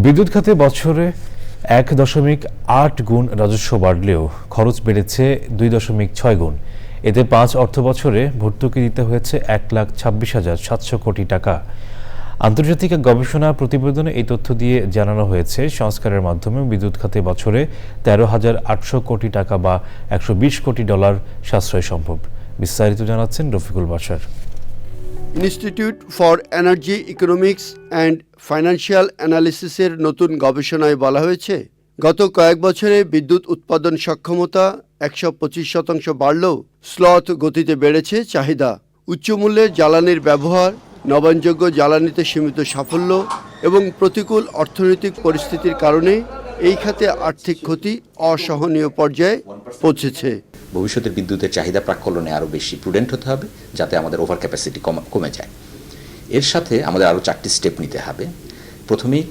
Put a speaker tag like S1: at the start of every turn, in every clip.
S1: বিদ্যুৎ খাতে বছরে এক দশমিক আট গুণ রাজস্ব বাড়লেও খরচ বেড়েছে দুই দশমিক ছয় গুণ। এতে পাঁচ অর্থ বছরে ভর্তুকি দিতে হয়েছে এক লাখ ছাব্বিশ হাজার সাতশো কোটি টাকা। আন্তর্জাতিক গবেষণা প্রতিবেদনে এই তথ্য দিয়ে জানানো হয়েছে, সংস্কারের মাধ্যমে বিদ্যুৎ খাতে বছরে তেরো হাজার আটশো কোটি টাকা বা একশো বিশ কোটি ডলার সাশ্রয় সম্ভব। বিস্তারিত জানাচ্ছেন Rafiqul Basar.
S2: Institute for Energy Economics and Financial অ্যানালিসিসের নতুন গবেষণায় বলা হয়েছে, গত কয়েক বছরে বিদ্যুৎ উৎপাদন সক্ষমতা একশো পঁচিশ শতাংশ বাড়লেও স্লথ গতিতে বেড়েছে চাহিদা। উচ্চমূল্যের জ্বালানির ব্যবহার, নবায়নযোগ্য জ্বালানিতে সীমিত সাফল্য এবং প্রতিকূল অর্থনৈতিক পরিস্থিতির কারণে এই খাতে আর্থিক ক্ষতি অসহনীয় পর্যায়ে পৌঁছেছে।
S3: ভবিষ্যতের বিদ্যুতের চাহিদা প্রাক্কলনে আরও বেশি প্রুডেন্ট হতে হবে যাতে আমাদের ওভার ক্যাপাসিটি কমে যায়। এর সাথে আমাদের আরও চারটি স্টেপ নিতে হবে। প্রথমেই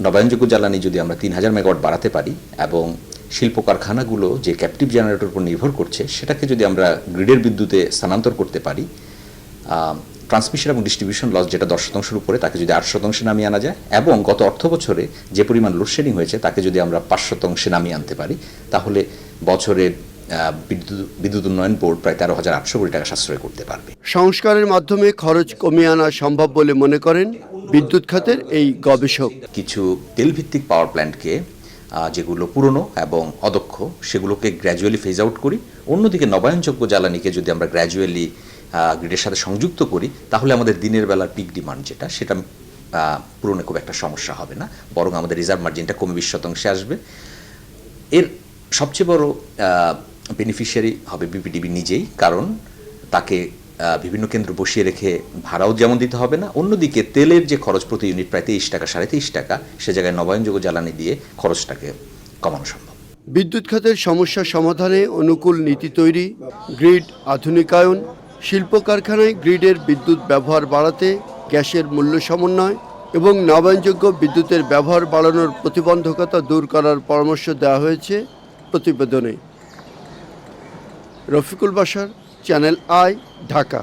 S3: নবায়নযোগ্য জ্বালানি যদি আমরা তিন হাজার মেগাওয়াট বাড়াতে পারি এবং শিল্প কারখানাগুলো যে ক্যাপটিভ জেনারেটর উপর নির্ভর করছে সেটাকে যদি আমরা গ্রিডের বিদ্যুতে স্থানান্তর করতে পারি ট্রান্সমিশন এবং ডিস্ট্রিবিউশন লস যেটা দশ শতাংশের উপরে তাকে যদি আট শতাংশে নামিয়ে আনা যায় এবং গত অর্থ বছরে যে পরিমাণ লোডশেডিং হয়েছে তাকে যদি আমরা পাঁচ শতাংশে নামিয়ে আনতে পারি তাহলে বছরে আহ, বিদ্যুৎ বিদ্যুৎ উন্নয়ন বোর্ড প্রায় তেরো হাজার আটশো কোটি টাকা সাশ্রয় করতে পারবে।
S2: সংস্কারের মাধ্যমে খরচ কমিয়ে আনা সম্ভব বলে মনে করেন বিদ্যুৎ খাতের এই গবেষক।
S3: কিছু তেলভিত্তিক পাওয়ার প্ল্যান্টকে যেগুলো পুরনো এবং অদক্ষ সেগুলোকে গ্র্যাজুয়ালি ফেজ আউট করি। অন্যদিকে নবায়নযোগ্য জ্বালানিকে যদি আমরা গ্র্যাজুয়ালি গ্রিডের সাথে সংযুক্ত করি তাহলে আমাদের দিনের বেলার পিক ডিমান্ড যেটা সেটা পূরণে খুব একটা সমস্যা হবে না। বরং আমাদের রিজার্ভ মার্জিনটা কমে বিশ শতাংশে আসবে। এর সবচেয়ে বড় বেনিফিশিয়ারি হবে বিপিডিবি নিজেই, কারণ তাকে বিভিন্ন কেন্দ্র বসিয়ে রেখে ভাড়াও যেমন দিতে হবে না, অন্যদিকে তেলের যে খরচ প্রতি ইউনিট প্রায় তেইশ টাকা, সাড়ে তেইশ টাকা, সে জায়গায় নবায়নযোগ্য জ্বালানি দিয়ে খরচটাকে কমানো সম্ভব।
S2: বিদ্যুৎ খাতের সমস্যা সমাধানে অনুকূল নীতি তৈরি, গ্রিড আধুনিকায়ন, শিল্প কারখানায় গ্রিডের বিদ্যুৎ ব্যবহার বাড়াতে গ্যাসের মূল্য সমন্বয় এবং নবায়নযোগ্য বিদ্যুতের ব্যবহার বাড়ানোর প্রতিবন্ধকতা দূর করার পরামর্শ দেওয়া হয়েছে প্রতিবেদনে। রফিকুল বাসার চ্যানেল আই ঢাকা